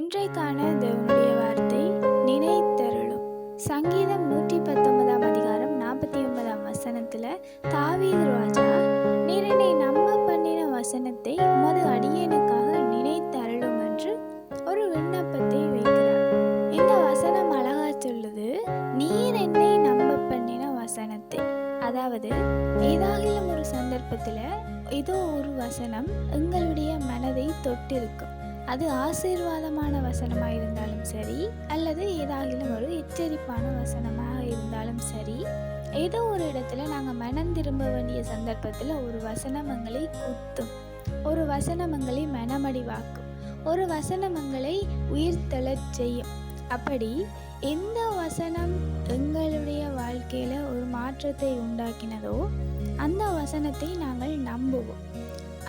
இன்றைக்கான தேவனுடைய வார்த்தை நினைத்தருளும். சங்கீதம் நூற்றி பத்தொன்பதாம் அதிகாரம் நாற்பத்தி ஒன்பதாம் வசனத்துல தாவீது ராஜா நீர் என்னை நம்ப பண்ணின வசனத்தை உமது அடியேனுக்காக நினைத்தருளும் என்று ஒரு விண்ணப்பத்தை வைக்கிறார். இந்த வசனம் அழகா சொல்லுது நீர் என்னை நம்ப பண்ணின வசனத்தை. அதாவது ஏதாகிலும் ஒரு சந்தர்ப்பத்தில் ஏதோ ஒரு வசனம் எங்களுடைய மனதை தொட்டிருக்கும். அது ஆசீர்வாதமான வசனமாக இருந்தாலும் சரி அல்லது ஏதாகிலும் ஒரு எச்சரிப்பான வசனமாக இருந்தாலும் சரி ஏதோ ஒரு இடத்துல நாங்கள் மனம் திரும்ப வேண்டிய சந்தர்ப்பத்தில் ஒரு வசனம் எங்களை குத்தும். ஒரு வசனம் எங்களை மனமடிவாக்கும் ஒரு வசனம் எங்களை உயிர்த்தெழச் செய்யும். அப்படி எந்த வசனம் எங்களுடைய வாழ்க்கையில் ஒரு மாற்றத்தை உண்டாக்கினதோ அந்த வசனத்தை நாங்கள் நம்புவோம்.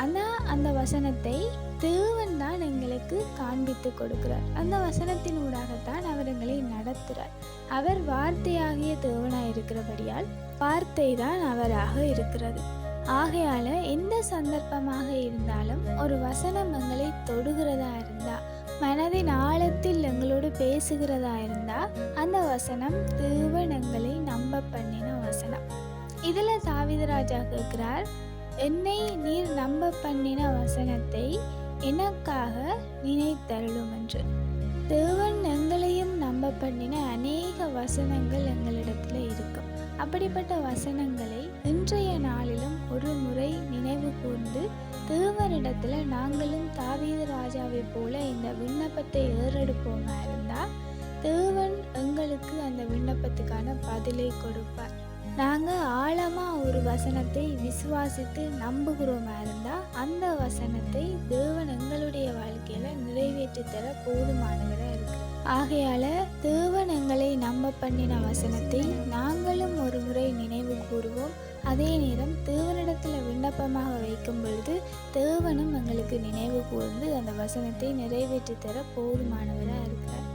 ஆனால் அந்த வசனத்தை தேவன் தான் எங்களுக்கு காண்பித்து கொடுக்கிறார். அந்த வசனத்தின் ஊடாகத்தான் அவர் எங்களை நடத்துகிறார் அவர் வார்த்தையாகிய தேவனாக இருக்கிறபடியால் வார்த்தை தான் அவராக இருக்கிறது. ஆகையால எந்த சந்தர்ப்பமாக இருந்தாலும் ஒரு வசனம் எங்களை தொடுகிறதா இருந்தா மனதின் ஆழத்தில் எங்களோடு பேசுகிறதா இருந்தா அந்த வசனம் தேவன் எங்களை நம்ப பண்ணின வசனம். இதில் தாவிதராஜா கேட்கிறார் என்னை நீர் நம்ப பண்ணின வசனத்தை எனக்காக நினைத்தருளும் என்று தேவன் எங்களையும் நம்ப பண்ணின அநேக வசனங்கள் எங்களிடத்தில் இருக்கும். அப்படிப்பட்ட வசனங்களை இன்றைய நாளிலும் ஒரு முறை நினைவு கூர்ந்து தேவனிடத்தில் நாங்களும் தாவீது ராஜாவை போல இந்த விண்ணப்பத்தை ஏறெடுப்போமா இருந்தால் தேவன் எங்களுக்கு அந்த விண்ணப்பத்துக்கான பதிலை கொடுப்பார். நாங்கள் ஆழமாக ஒரு வசனத்தை விசுவாசித்து நம்புகிறோமா இருந்தால் அந்த வசனத்தை தேவன் எங்களுடைய வாழ்க்கையில் நிறைவேற்றி தர போதுமானவராக இருக்கு. ஆகையால் தேவன் எங்களை நம்ப பண்ணின வசனத்தை நாங்களும் ஒரு முறை நினைவு கூறுவோம். அதே நேரம் தேவனிடத்தில் விண்ணப்பமாக வைக்கும் பொழுது தேவனும் எங்களுக்கு நினைவு கூர்ந்து அந்த வசனத்தை நிறைவேற்றி தர போதுமானவராக இருக்கிறார்